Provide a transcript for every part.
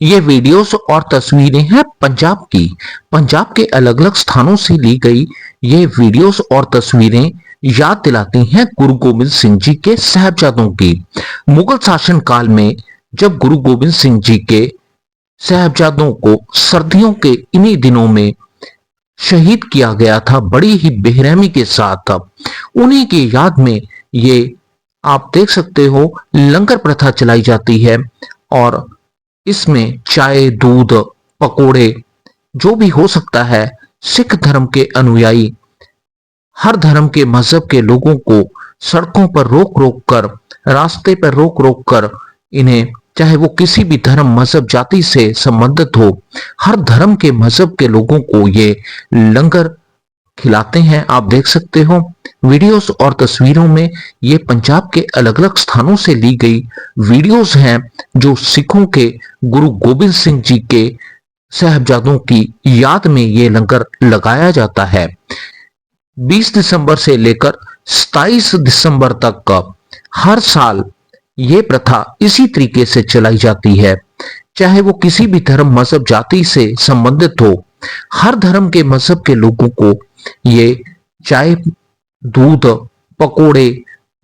ये वीडियोस और तस्वीरें हैं पंजाब की। पंजाब के अलग अलग स्थानों से ली गई ये वीडियोस और तस्वीरें याद दिलाती हैं गुरु गोविंद सिंह जी के साहबजादों की। मुगल शासन काल में जब गुरु गोविंद सिंह जी के साहबजादों को सर्दियों के इन्हीं दिनों में शहीद किया गया था, बड़ी ही बेरहमी के साथ उन्हीं की याद में ये आप देख सकते हो, लंगर प्रथा चलाई जाती है और इसमें चाय, दूध, पकोड़े, जो भी हो सकता है, सिख धर्म के अनुयायी, हर धर्म के मज़हब के लोगों को सड़कों पर रोक रोक कर, रास्ते पर रोक रोक कर, इन्हें, चाहे वो किसी भी धर्म, मज़हब, जाति से संबंधित हो, हर धर्म के मज़हब के लोगों को ये लंगर खिलाते हैं। आप देख सकते हो, वीडियोस और तस्वीरों में ये पंजाब के अलग अलग स्थानों से ली गई वीडियोस हैं जो सिखों के गुरु गोविंद सिंह जी के साहबजादों की याद में ये लंगर लगाया जाता है। 20 दिसंबर से लेकर 27 दिसंबर तक का हर साल ये प्रथा इसी तरीके से चलाई जाती है। चाहे वो किसी भी धर्म, मज़हब, जाति से संबंधित हो हर धर्म के मज़हब के लोगों को ये चाय, दूध, पकोड़े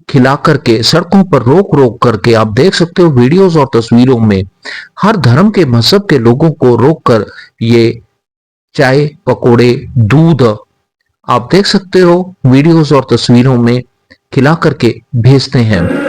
खिला करके सड़कों पर रोक रोक करके आप देख सकते हो वीडियोस और तस्वीरों में, हर धर्म के मज़हब के लोगों को रोक कर ये चाय, पकोड़े, दूध आप देख सकते हो, वीडियोस और तस्वीरों में खिला करके भेजते हैं।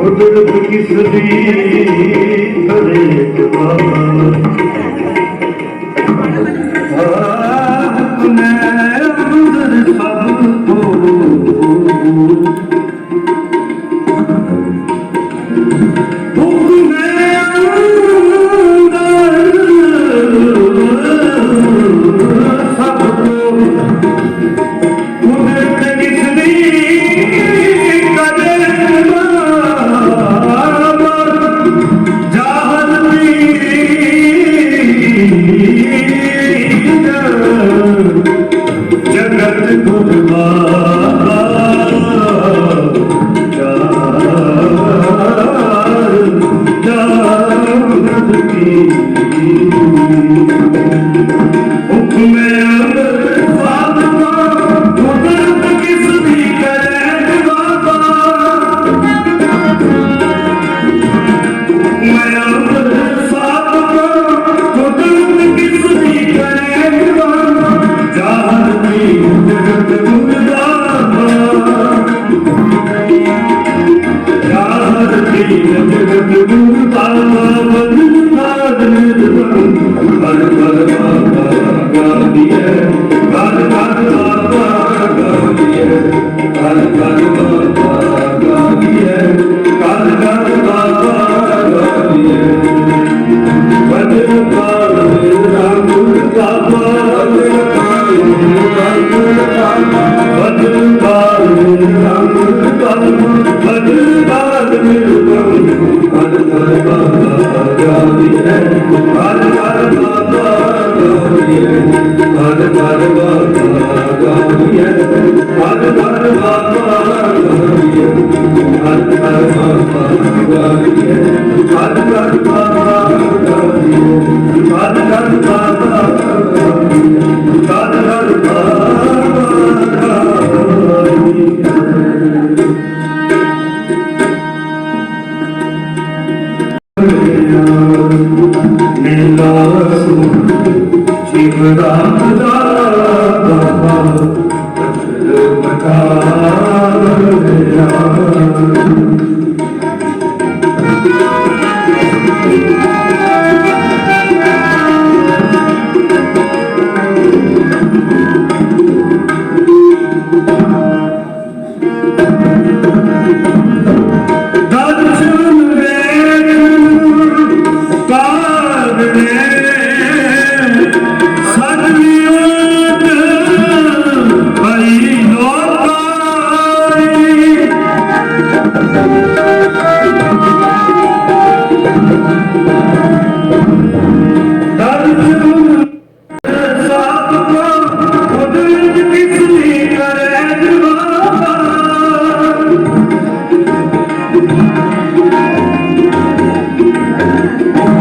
कुदरत की सदी करे recuperado.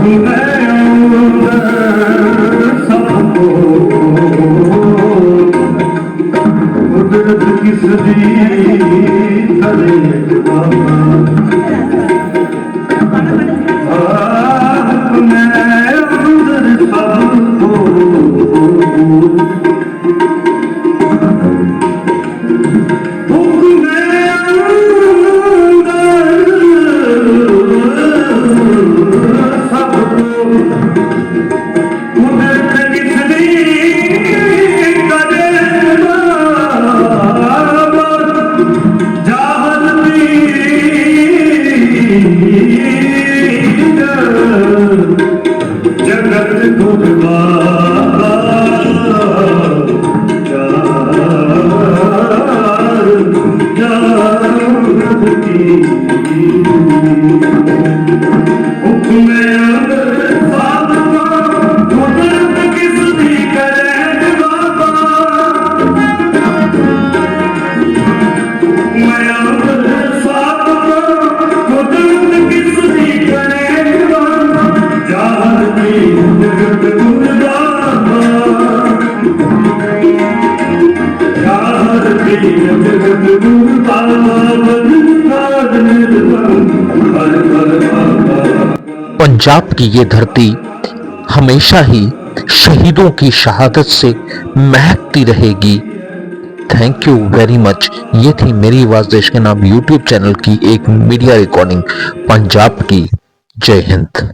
Amen. पंजाब की ये धरती हमेशा ही शहीदों की शहादत से महकती रहेगी। थैंक यू वेरी मच ये थी मेरी आवाज़ देश के नाम यूट्यूब चैनल की एक मीडिया रिकॉर्डिंग पंजाब की। जय हिंद।